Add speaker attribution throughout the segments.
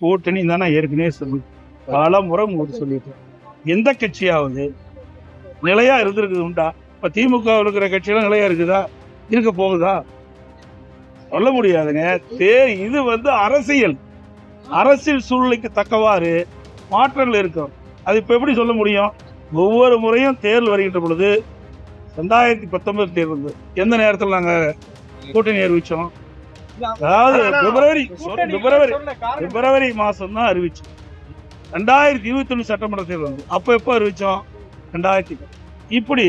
Speaker 1: கூட்டணி தான் நான் ஏற்கனவே சொல்லி பல முறை உங்களுக்கு சொல்லிட்டேன். எந்த கட்சியாவது நிலையா இருந்திருக்குது உண்டா இப்ப திமுக இருக்கிற கட்சியெல்லாம் நிலையா இருக்குதா? இருக்க போகுதா? சொல்ல முடியாதுங்க. தே இது வந்து அரசியல். அரசியல் சூழ்நிலைக்கு தக்கவாறு மாற்றங்கள் இருக்கும். அது இப்போ எப்படி சொல்ல முடியும்? ஒவ்வொரு முறையும் தேர்தல் வருகின்ற பொழுது ரெண்டாயிரத்தி பத்தொன்பது தேர்தல் எந்த நேரத்தில் நாங்கள் கூட்டணி அறிவித்தோம் அதாவது பிப்ரவரி பிப்ரவரி பிப்ரவரி மாசம் தான் அறிவிச்சோம் ரெண்டாயிரத்தி இருபத்தி ஒண்ணு சட்டமன்ற தேர்தல் வந்து. அப்போ எப்போ அறிவிச்சோம்? ரெண்டாயிரத்தி இப்படி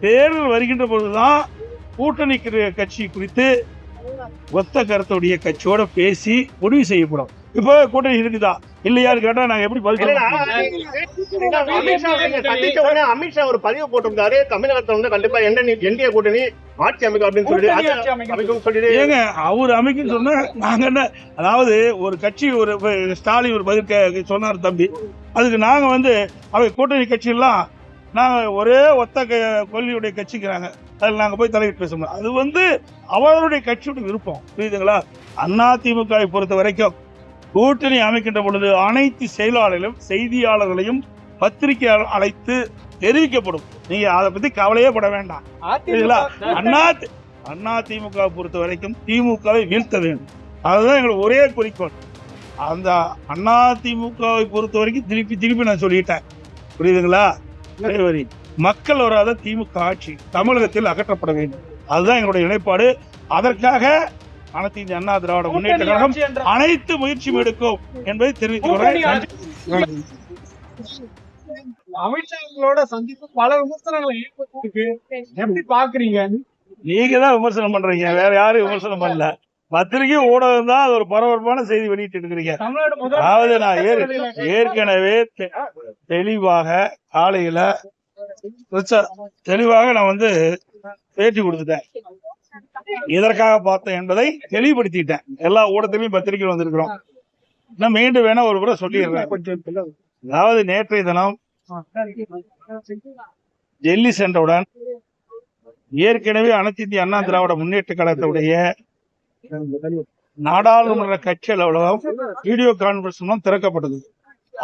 Speaker 1: தேர்தல் வருகின்ற பொழுதுதான் கூட்டணி கிர- கட்சி குறித்து ஒத்த கருத்துடைய கட்சியோட பேசி முடிவு செய்யப்படும். இப்போ கூட்டணி இருக்குதா? இல்லையான்னு கேட்டா நாங்க எப்படி பதில்?
Speaker 2: அமித்ஷா ஒரு பதிவு போட்டிருந்தாரு. தமிழகத்துல வந்து கண்டிப்பா என்டிஏ கூட்டணி ஆட்சி அமைக்கும் அப்படின்னு சொல்லிட்டு
Speaker 3: அமைக்கும்.
Speaker 2: அமைக்கும்
Speaker 1: ஏங்க அவர் அமைக்குன்னு சொன்னா நாங்க என்ன அதாவது ஒரு கட்சி ஒரு ஸ்டாலின் ஒரு பதில் சொன்னார் தம்பி. அதுக்கு நாங்க வந்து அவை கூட்டணி கட்சியெல்லாம் நாங்க ஒரே ஒத்த கொள்கையுடைய கட்சிக்கிறாங்க அதில் நாங்க போய் தலையிட்டு பேச முடியும் அது வந்து அவருடைய கட்சியோட விருப்பம். புரியுதுங்களா? அண்ணா திமுகவை பொறுத்த வரைக்கும் கூட்டணி அமைக்கின்ற பொழுது அனைத்து செயலாளர்களும் செய்தியாளர்களையும் பத்திரிகையாளர் அழைத்து தெரிவிக்கப்படும். நீங்க அதை பத்தி கவலையே பட வேண்டாம். அண்ணா அண்ணா திமுக பொறுத்த வரைக்கும் திமுகவை வீழ்த்த வேண்டும். அதுதான் எங்களுக்கு ஒரே குறிக்கோள். அந்த அண்ணா திமுகவை பொறுத்த வரைக்கும் திருப்பி திருப்பி நான் சொல்லிட்டேன். புரியுதுங்களா? மக்கள் வராத திமுக ஆட்சி தமிழகத்தில் அகற்றப்பட வேண்டும். அதுதான் எங்களுடைய நிலைப்பாடு. அதற்காக அனைத்து இந்திய அண்ணா திராவிட முன்னேற்ற கழகம் அனைத்து முயற்சியும் எடுக்கும் என்பதை தெரிவித்துக்.
Speaker 3: அமித்ஷாங்களோட சந்திப்பு பல விமர்சனங்களை ஏற்பட்டிருக்கு எப்படி பாக்குறீங்க
Speaker 1: நீங்க தான் விமர்சனம் பண்றீங்க. வேற யாரும் விமர்சனம் பண்ணல. பத்திரிகை ஊடகம் தான் அது ஒரு பரபரப்பான செய்தி வெளியிட்டு இருக்கிறீங்க. அதாவது நான் ஏற்- ஏற்கனவே தெளிவாக காலையில தெளிவாக நான் வந்து பேட்டி கொடுத்துட்டேன். இதற்காக பார்த்தேன் என்பதை தெளிவுபடுத்திட்டேன். எல்லா ஊடகத்திலையும் பத்திரிகை வந்திருக்கிறோம். நான் மீண்டும் வேணா ஒரு முறை சொல்லிடுறேன். அதாவது நேற்றைய தினம் டெல்லி சென்றவுடன் ஏற்கனவே அனைத்து இந்திய அண்ணா திராவிட முன்னேற்ற கழகத்துடைய நாடாளுமன்ற கட்சி அலுவலகம் வீடியோ கான்பரன்ஸ் மூலம் திறக்கப்பட்டது.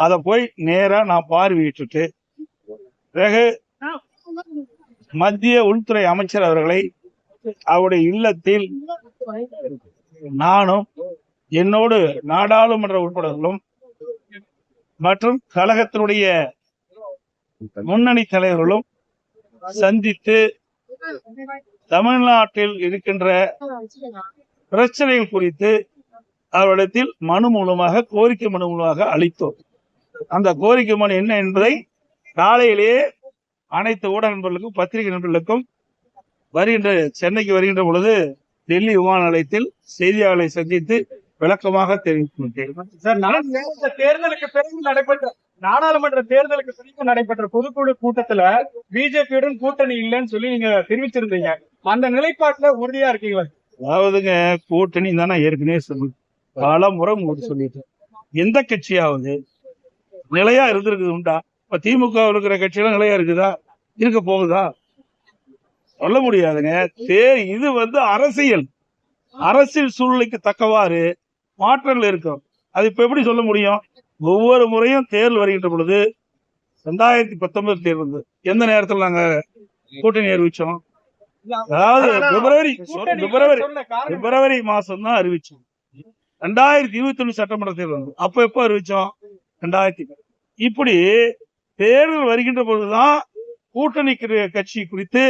Speaker 1: அதை போய் நேரா நான் பார்வையிட்டுட்டு பிறகு மத்திய உள்துறை அமைச்சர் அவர்களை அவருடைய இல்லத்தில் நானும் என்னோடு நாடாளுமன்ற உறுப்பினர்களும் மற்றும் கழகத்தினுடைய முன்னணி தலைவர்களும் சந்தித்து தமிழ்நாட்டில் இருக்கின்ற பிரச்சனைகள் குறித்து அவரிடத்தில் மனு மூலமாக கோரிக்கை மனு மூலமாக அளித்தோம். அந்த கோரிக்கை மனு என்ன என்பதை காலையிலேயே அனைத்து ஊடக நண்பர்களுக்கும் பத்திரிகை நண்பர்களுக்கும் வருகின்ற சென்னைக்கு வருகின்ற பொழுது டெல்லி விமான நிலையத்தில் செய்தியாளர்களை சந்தித்து விளக்கமாக
Speaker 3: நாடாளுமன்ற தேர்தலுக்கு பிறகு நடைபெற்ற நாடாளுமன்ற தேர்தலுக்கு பிறகு நடைபெற்ற பொதுக்குழு கூட்டத்துல பிஜேபியுடன் கூட்டணி இல்லைன்னு சொல்லி நீங்க தெரிவிச்சிருந்தீங்க. அந்த நிலைப்பாட்டுல உறுதியா இருக்கீங்களா?
Speaker 1: அதாவதுங்க கூட்டணி தான் ஏற்கனவே சொல்லி பல முறை உங்களுக்கு சொல்லிட்டேன் எந்த கட்சியாவது நிலையா இருந்திருக்குது உண்டா இப்ப திமுக இருக்கிற கட்சியெல்லாம் நிலையா இருக்குதா? இருக்க போகுதா? சொல்ல முடியாதுங்க. தே இது வந்து அரசியல். அரசியல் சூழ்நிலைக்கு தக்கவாறு மாற்றங்கள் இருக்கும். அது இப்ப எப்படி சொல்ல முடியும்? ஒவ்வொரு முறையும் தேர்தல் வருகின்ற பொழுது ரெண்டாயிரத்தி பத்தொன்பது தேர்தல் எந்த நேரத்தில் நாங்க கூட்டணி அறிவிச்சோம்? அதாவது பிப்ரவரி பிப்ரவரி பிப்ரவரி மாசம் தான் அறிவிச்சோம். ரெண்டாயிரத்தி இருபத்தி ஒண்ணு சட்டமன்ற தேர்தல் அப்போ எப்போ அறிவிச்சோம்? ரெண்டாயிரத்தி இப்படி தேர்தல் வருகின்ற பொழுதுதான் கூட்டணி கட்சி குறித்து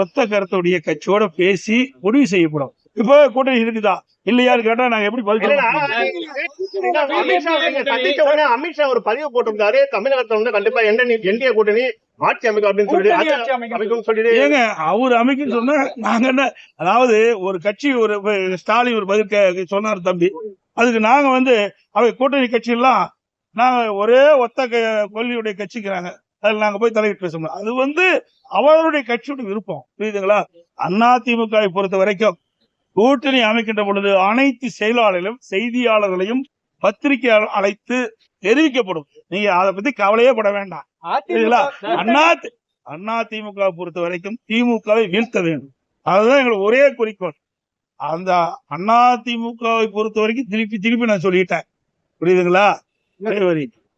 Speaker 1: ஒத்த கருத்துடைய கட்சியோட பேசி முடிவு செய்யப்படும். இப்போ கூட்டணி இருக்குதா? இல்லையான்னு கேட்டா நாங்க எப்படி பதில்?
Speaker 2: அமித்ஷா ஒரு பதிவு போட்டிருந்தாரு. தமிழகத்துல வந்து கண்டிப்பா என்டிஏ கூட்டணி ஆட்சி அமைக்கும் அப்படின்னு சொல்லிட்டு
Speaker 3: அமைக்கும்.
Speaker 2: அமைக்கும்
Speaker 1: ஏங்க அவர் அமைக்குன்னு சொன்னா நாங்க என்ன அதாவது ஒரு கட்சி ஒரு ஸ்டாலின் ஒரு பதில் சொன்னார் தம்பி. அதுக்கு நாங்க வந்து அவை கூட்டணி கட்சியெல்லாம் நாங்க ஒரே ஒத்த கொள்கையுடைய கட்சிக்கிறாங்க. அதில் நாங்க போய் தலையிட்டு பேச முடியும். அது வந்து அவருடைய கட்சியோட விருப்பம். புரியுதுங்களா? அண்ணா திமுகவை பொறுத்த வரைக்கும் கூட்டணி அமைக்கின்ற பொழுது அனைத்து செயலாளர்களும் செய்தியாளர்களையும் பத்திரிகையாளர் அழைத்து தெரிவிக்கப்படும். நீங்க அதை பத்தி கவலையே பட வேண்டாம். புரியுதுங்களா? அண்ணா தி- அண்ணா திமுக பொறுத்த வரைக்கும் திமுகவை வீழ்த்த வேண்டும். அதுதான் எங்களுக்கு ஒரே குறிக்கோள். அந்த அண்ணா திமுகவை பொறுத்த வரைக்கும் திருப்பி திருப்பி நான் சொல்லிட்டேன். புரியுதுங்களா?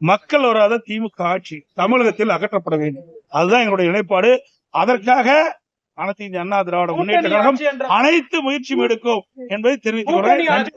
Speaker 1: மக்கள் வராத திமுக ஆட்சி தமிழகத்தில் அகற்றப்பட வேண்டும். அதுதான் எங்களுடைய நிலைப்பாடு. அதற்காக அனைத்து இந்திய அண்ணா திராவிட முன்னேற்ற கழகம் அனைத்து முயற்சியும் எடுக்கும் என்பதை தெரிவித்துக் கொள்கிறேன்.